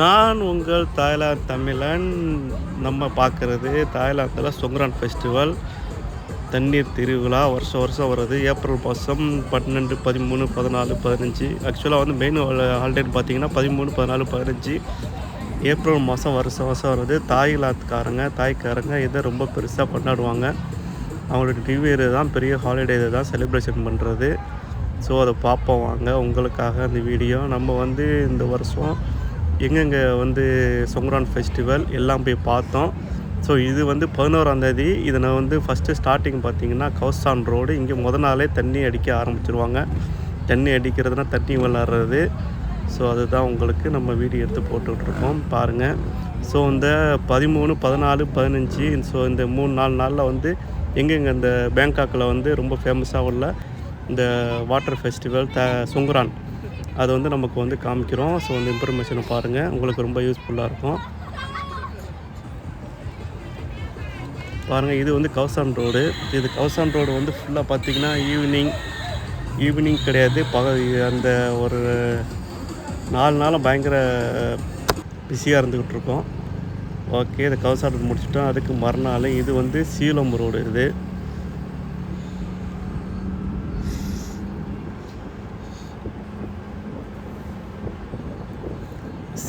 நான் உங்கள் தாய்லாந்து தமிழன். நம்ம பார்க்குறது தாய்லாந்தில் சொங்கரான் ஃபெஸ்டிவல் தண்ணீர் திருவிழா வருஷம் வருஷம் வருது. ஏப்ரல் மாதம் பன்னெண்டு பதிமூணு பதினாலு பதினஞ்சு. ஆக்சுவலாக வந்து மெயின் ஹாலிடேன்னு பார்த்தீங்கன்னா பதிமூணு பதினாலு பதினஞ்சு. ஏப்ரல் மாதம் வருஷம் வருஷம் வருது. தாய்லாந்துக்காரங்க தாய்க்காரங்க இதை ரொம்ப பெருசாக கொண்டாடுவாங்க. அவங்களோட நியூ இயர் தான் பெரிய ஹாலிடே இதை தான் செலிப்ரேஷன் பண்ணுறது ஸோ அதை பார்ப்போம் வாங்க. உங்களுக்காக அந்த வீடியோ நம்ம வந்து இந்த வருஷம் எங்கெங்கே வந்து சொங்கரான் ஃபெஸ்டிவல் எல்லாம் போய் பார்த்தோம். ஸோ இது வந்து பதினோராந்தேதி இதை நான் வந்து ஃபஸ்ட்டு ஸ்டார்டிங் பார்த்தீங்கன்னா கவுசான் ரோடு இங்கே முத நாளே தண்ணி அடிக்க ஆரம்பிச்சிருவாங்க. தண்ணி அடிக்கிறதுனா தண்ணி விளாட்றது. ஸோ அதுதான் உங்களுக்கு நம்ம வீடியோ எடுத்து போட்டுட்ருக்கோம் பாருங்கள் ஸோ இந்த பதிமூணு பதினாலு பதினஞ்சு ஸோ இந்த மூணு நாலு நாளில் வந்து எங்கெங்கே இந்த பேங்காக்கில் வந்து ரொம்ப ஃபேமஸாக உள்ள இந்த வாட்டர் ஃபெஸ்டிவல் த சுங்குரான். அதை வந்து நமக்கு வந்து காமிக்கிறோம். ஸோ அந்த இன்ஃபர்மேஷனை பாருங்கள் உங்களுக்கு ரொம்ப யூஸ்ஃபுல்லாக இருக்கும். பாருங்கள் இது வந்து கவுசான் ரோடு இது கவுசான் ரோடு வந்து ஃபுல்லாக பார்த்தீங்கன்னா ஈவினிங் ஈவினிங் கிடையாது. பக அந்த ஒரு நாலு நாளும் பயங்கர பிஸியாக இருந்துக்கிட்டு இருக்கோம். ஓகே இது கவுசான் ரோடு முடிச்சிட்டோம். அதுக்கு மறுநாள் இது வந்து சீலம் ரோடு இது.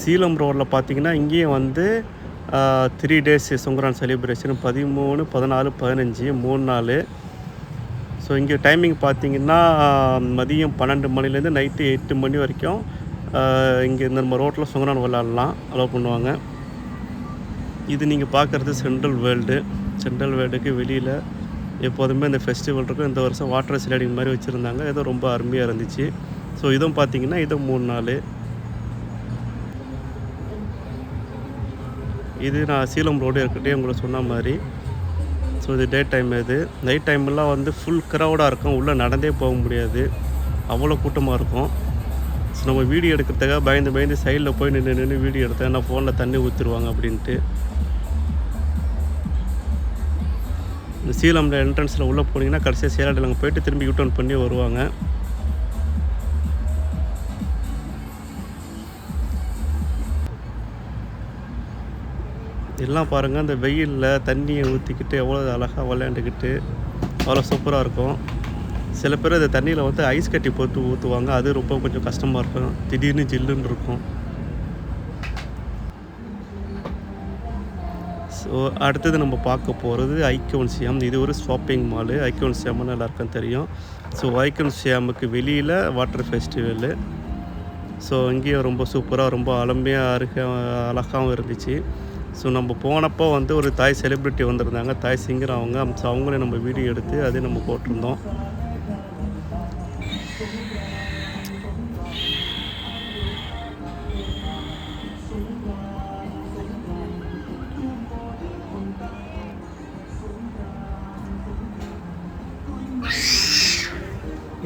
சீலம் ரோடில் பார்த்தீங்கன்னா இங்கேயும் வந்து த்ரீ டேஸ் சுங்கரான் செலிப்ரேஷன் பதிமூணு பதினாலு பதினஞ்சு மூணு நாள். ஸோ இங்கே டைமிங் பார்த்தீங்கன்னா மதியம் பன்னெண்டு மணிலேருந்து நைட்டு எட்டு மணி வரைக்கும் இங்கே இந்த நம்ம ரோட்டில் சுங்கரான் விளாட்லாம் அலோவ் பண்ணுவாங்க. இது நீங்கள் பார்க்குறது சென்ட்ரல் வேர்ல்டு சென்ட்ரல் வேர்ல்டுக்கு வெளியில் எப்போதுமே இந்த ஃபெஸ்டிவல் இருக்கும். இந்த வருஷம் வாட்டர் ஸ்லைடிங் மாதிரி வச்சுருந்தாங்க. ஏதோ ரொம்ப அருமையாக இருந்துச்சு. ஸோ இதுவும் பார்த்தீங்கன்னா இதுவும் மூணு நாள். இது நான் சீலம் ரோடு இருக்கிட்டே உங்களுக்கு சொன்ன மாதிரி. ஸோ இது டே டைம் இது. நைட் டைம்லாம் வந்து ஃபுல் க்ரௌடாக இருக்கும். உள்ளே நடந்தே போக முடியாது. அவ்வளோ கூட்டமாக இருக்கும். ஸோ நம்ம வீடியோ எடுக்கிறதுக்காக பயந்து பயந்து சைடில் போய் நின்று நின்று வீடியோ எடுத்தேன். நான் ஃபோனில் தண்ணி ஊற்றிடுவாங்க அப்படின்ட்டு. இந்த சீலமில் என்ட்ரன்ஸில் உள்ளே போனீங்கன்னா கடைசியாக சேலாடில் அங்கே போயிட்டு திரும்பி யூட்டர்ன் பண்ணி வருவாங்க. எல்லாம் பாருங்கள் அந்த வெயிலில் தண்ணியை ஊற்றிக்கிட்டு எவ்வளோ அழகாக விளையாண்டுக்கிட்டு அவ்வளோ சூப்பராக இருக்கும். சில பேர் அந்த தண்ணியில் வந்து ஐஸ் கட்டி போட்டு ஊற்றுவாங்க அது ரொம்ப கொஞ்சம் கஷ்டமாக இருக்கும். திடீர்னு ஜில்லுன்னு இருக்கும். ஸோ அடுத்தது நம்ம பார்க்க போகிறது ஐக்கோன்சியம் இது ஒரு ஷாப்பிங் மாலு ஐக்கோன்சியம்னு எல்லாருக்கும் தெரியும். ஸோ ஐக்கோன்சியமுக்கு வெளியில் வாட்டர் ஃபெஸ்டிவலு ஸோ இங்கேயும் ரொம்ப சூப்பராக ரொம்ப அலமையாக அருக அழகாகவும் இருந்துச்சு. ஸோ நம்ம போனப்போ வந்து ஒரு தாய் செலிப்ரிட்டி வந்திருந்தாங்க. தாய் சிங்கர் அவங்க. ஸோ அவங்களே நம்ம வீடியோ எடுத்து அதே நம்ம போட்டிருந்தோம்.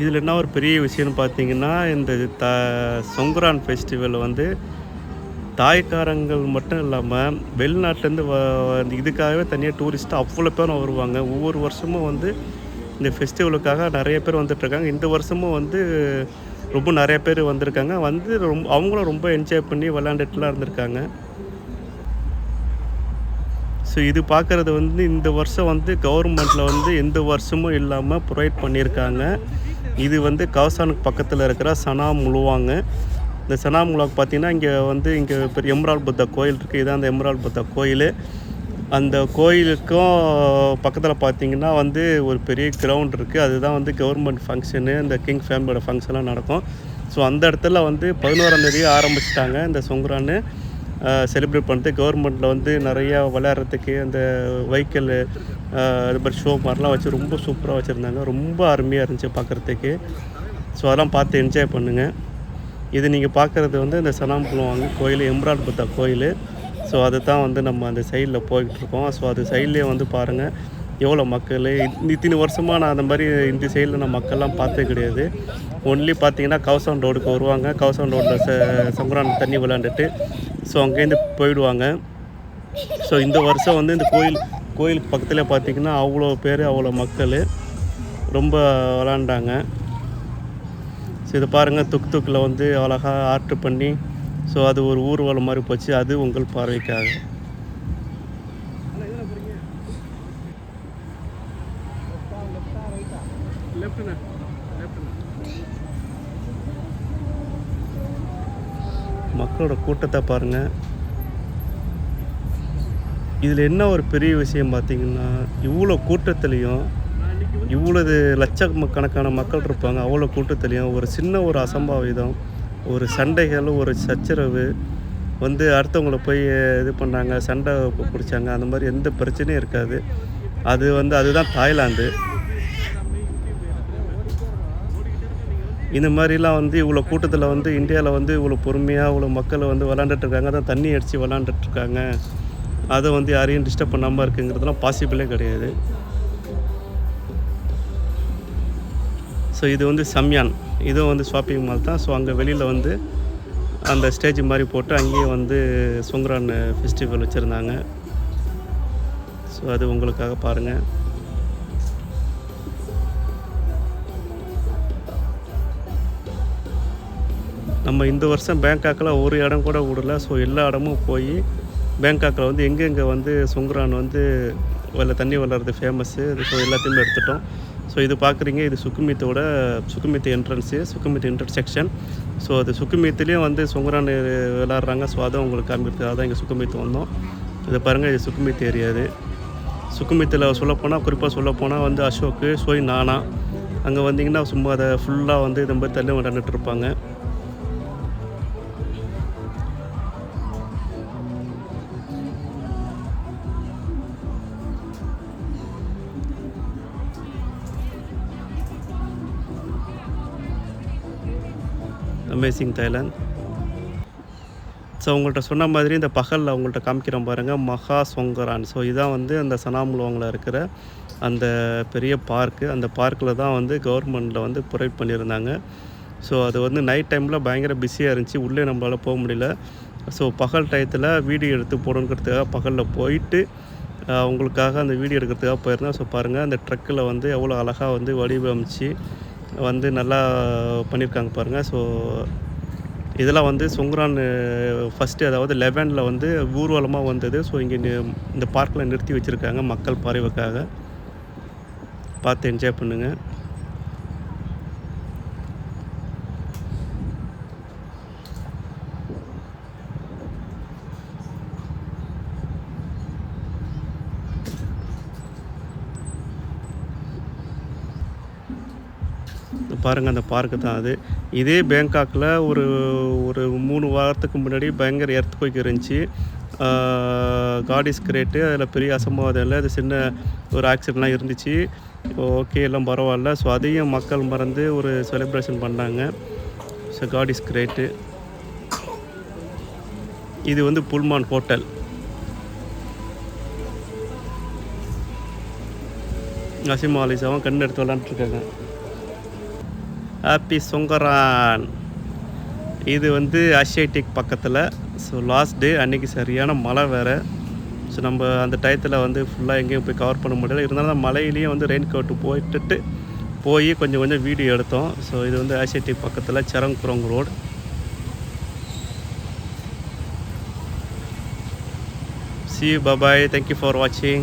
இதில் என்ன ஒரு பெரிய விஷயம்னு பார்த்தீங்கன்னா இந்த த சொங்கரான் ஃபெஸ்டிவல் வந்து தாய்க்காரங்கள் மட்டும் இல்லாமல் வெளிநாட்டிலேருந்து வ இதுக்காகவே தனியாக டூரிஸ்ட்டு அவ்வளோ பேரும் வருவாங்க. ஒவ்வொரு வருஷமும் வந்து இந்த ஃபெஸ்டிவலுக்காக நிறைய பேர் வந்துட்டுருக்காங்க இந்த வருஷமும் வந்து ரொம்ப நிறைய பேர் வந்திருக்காங்க. வந்து ரொம்ப அவங்களும் ரொம்ப என்ஜாய் பண்ணி விளாண்டுட்டுலாம் இருந்திருக்காங்க. ஸோ இது பார்க்குறது வந்து இந்த வருஷம் வந்து கவர்மெண்ட்டில் வந்து எந்த வருஷமும் இல்லாமல் ப்ரொவைட் பண்ணியிருக்காங்க. இது வந்து கவசானுக்கு பக்கத்தில் இருக்கிற சனா முழுவாங்க. இந்த செனாமுலாக் பார்த்திங்கன்னா பார்த்தீங்கன்னா இங்கே வந்து இங்கே பெரிய எம்ரால் புத்தா கோயில் இருக்குது இதான் அந்த எம்ரால் புத்தா கோயில். அந்த கோயிலுக்கும் பக்கத்தில் பார்த்தீங்கன்னா வந்து ஒரு பெரிய கிரவுண்ட் இருக்குது அதுதான் வந்து கவர்மெண்ட் ஃபங்க்ஷனு. இந்த கிங் ஃபேமிலியோட ஃபங்க்ஷன்லாம் நடக்கும். ஸோ அந்த இடத்துல வந்து பதினோராந்தேதி ஆரம்பிச்சிட்டாங்க இந்த சொங்குரான்னு செலிப்ரேட் பண்ணிட்டு கவர்மெண்ட்டில் வந்து நிறையா விளையாடுறதுக்கு அந்த வெஹிக்கிள் அது மாதிரி ஷோ மாதிரிலாம் வச்சு ரொம்ப சூப்பராக வச்சுருந்தாங்க. ரொம்ப அருமையாக இருந்துச்சு பார்க்குறதுக்கு. ஸோ அதெல்லாம் பார்த்து என்ஜாய் பண்ணுங்கள் இது நீங்கள் பார்க்குறது வந்து இந்த சனாம்புலம் கோயில் எம்ரால் புத்தா கோயில். ஸோ அதை தான் வந்து நம்ம அந்த சைடில் போய்கிட்டுருக்கோம் ஸோ அது சைட்லேயே வந்து பாருங்கள் எவ்வளோ மக்கள். இத்தனை வருஷமாக நான் அந்த மாதிரி இந்த சைடில் நான் மக்கள்லாம் பார்த்தே கிடையாது. ஒன்லி பார்த்தீங்கன்னா கவுசான் ரோடுக்கு வருவாங்க. கவசம் ரோட்டில் ச சங்குரான் தண்ணி விளாண்டுட்டு ஸோ அங்கேருந்து போயிடுவாங்க. ஸோ இந்த வருஷம் வந்து இந்த கோயில் கோயிலுக்கு பக்கத்தில் பார்த்தீங்கன்னா அவ்வளோ பேர் அவ்வளோ மக்கள் ரொம்ப விளாண்டாங்க. ஸோ இதை பாருங்கள் துக் துக்கில் வந்து அழகாக ஆர்ட் பண்ணி ஸோ அது ஒரு ஊர்வலம் மாதிரி போச்சு. அது உங்கள் பார்வைக்காக. மக்களோட கூட்டத்தை பாருங்கள் இதில் என்ன ஒரு பெரிய விஷயம் பார்த்தீங்கன்னா இவ்வளோ கூட்டத்துலேயும் இவ்வளவு லட்சக்கணக்கான மக்கள் இருப்பாங்க. அவ்வளோ கூட்டத்துலேயும் ஒரு சின்ன ஒரு அசம்பாவிதம் ஒரு சண்டைகள் ஒரு சச்சரவு வந்து அடுத்தவங்கள போய் இது பண்ணாங்க சண்டை பிடிச்சாங்க. அந்த மாதிரி எந்த பிரச்சனையும் இருக்காது. அது வந்து அதுதான் தாய்லாந்து. இந்த மாதிரிலாம் வந்து இவ்வளோ கூட்டத்தில் வந்து இந்தியாவில் வந்து இவ்வளோ பொறுமையாக இவ்வளோ மக்கள் வந்து விளாண்டுட்ருக்காங்க தான் அதான் தண்ணி அடித்து விளாண்டுட்ருக்காங்க அதை வந்து யாரையும் டிஸ்டர்ப் பண்ணாமல் இருக்குங்கிறதுலாம் பாசிபிளே கிடையாது. ஸோ இது வந்து சம்யான். இதுவும் வந்து ஷாப்பிங் மால் தான். ஸோ அங்கே வெளியில் வந்து அந்த ஸ்டேஜ் மாதிரி போட்டு அங்கேயே வந்து சுங்கரான் ஃபெஸ்டிவல் வச்சுருந்தாங்க. ஸோ அது உங்களுக்காக பாருங்கள் நம்ம இந்த வருஷம் பேங்காக்கில் ஒரு இடம் கூட விடல. ஸோ எல்லா இடமும் போய் பேங்காக்கில் வந்து எங்கெங்கே வந்து சுங்கரான் வந்து வெள்ள தண்ணி வளர்றது ஃபேமஸ்ஸு ஸோ எல்லாத்தையுமே எடுத்துட்டோம். ஸோ இது பார்க்குறீங்க இது சுக்குமித்தோட Sukhumvit entrance Sukhumvit intersection so அது சுக்குமித்துலேயும் வந்து சுங்கரான் விளாட்றாங்க. ஸோ அதை உங்களுக்கு காமிக்கிறதுக்காக தான் இங்கே சுக்குமித் வந்தோம். இதை பாருங்கள் இது சுக்குமித் ஏரியா இது. சுக்குமித்தில் சொல்லப்போனால் குறிப்பாக சொல்லப்போனால் வந்து அசோக்கு சோய் நானா. அங்கே வந்தீங்கன்னா சும்மா அதை ஃபுல்லாக வந்து இது மாதிரி தள்ளி விளாண்டுட்டு இருப்பாங்க. அமேசிங் தைலாந்து ஸோ உங்கள்கிட்ட சொன்ன மாதிரி இந்த பகலில் அவங்கள்ட்ட காமிக்கிறோம் பாருங்கள் மகா சொங்கரான். ஸோ இதுதான் வந்து அந்த சனாமுலவங்கள இருக்கிற அந்த பெரிய பார்க்கு அந்த பார்க்கில் தான் வந்து கவர்மெண்ட்டில் வந்து ப்ரொவைட் பண்ணியிருந்தாங்க. ஸோ அது வந்து நைட் டைமில் பயங்கர பிஸியாக இருந்துச்சு. உள்ளே நம்மளால் போக முடியல. ஸோ பகல் டயத்தில் வீடியோ எடுத்து போடணுங்கிறதுக்காக பகலில் போயிட்டு அவங்களுக்காக அந்த வீடியோ எடுக்கிறதுக்காக போயிருந்தேன். ஸோ பாருங்கள் அந்த ட்ரக்கில் வந்து எவ்வளோ அழகாக வந்து வடிவமைச்சு வந்து நல்லா பண்ணியிருக்காங்க பாருங்கள் ஸோ இதெல்லாம் வந்து சுங்குரான் ஃபஸ்ட்டு அதாவது லெவனில் வந்து ஊர்வலமாக வந்தது. ஸோ இங்கே இந்த பார்க்கில் நிறுத்தி வச்சுருக்காங்க மக்கள் பார்வைக்காக. பார்த்து என்ஜாய் பண்ணுங்கள் பாருங்கள் அந்த பார்க்கு தான் அது. இதே பேங்காக்கில் ஒரு ஒரு மூணு வாரத்துக்கு முன்னாடி பயங்கர எர்த் இருந்துச்சு. காடிஸ் கிரேட்டு அதில் பெரிய அசம்பாவிதம் இல்லை. அது சின்ன ஒரு ஆக்சிடெண்ட்லாம் இருந்துச்சு. ஓகே எல்லாம் பரவாயில்ல. ஸோ அதையும் மக்கள் மறந்து ஒரு செலிப்ரேஷன் பண்ணாங்க. ஸோ காடிஸ் கிரேட்டு இது வந்து புல்மான் ஹோட்டல் நசிமா அலிசாவும் கண் எடுத்து விளாண்டுருக்காங்க ஹாப்பி சுங்கரான் இது வந்து ஆசியாட்டிக் பக்கத்தில். ஸோ லாஸ்ட் டே அன்றைக்கி சரியான மழை வேறு. ஸோ நம்ம அந்த டயத்தில் வந்து ஃபுல்லாக எங்கேயும் போய் கவர் பண்ண முடியல. இருந்தாலும் அந்த வந்து ரெயின் கோட்டு போட்டுட்டு போய் கொஞ்சம் கொஞ்சம் வீடியோ எடுத்தோம். ஸோ இது வந்து ஆசியாட்டிக் பக்கத்தில் Charoen Krung road see bye bye thank you for வாட்சிங்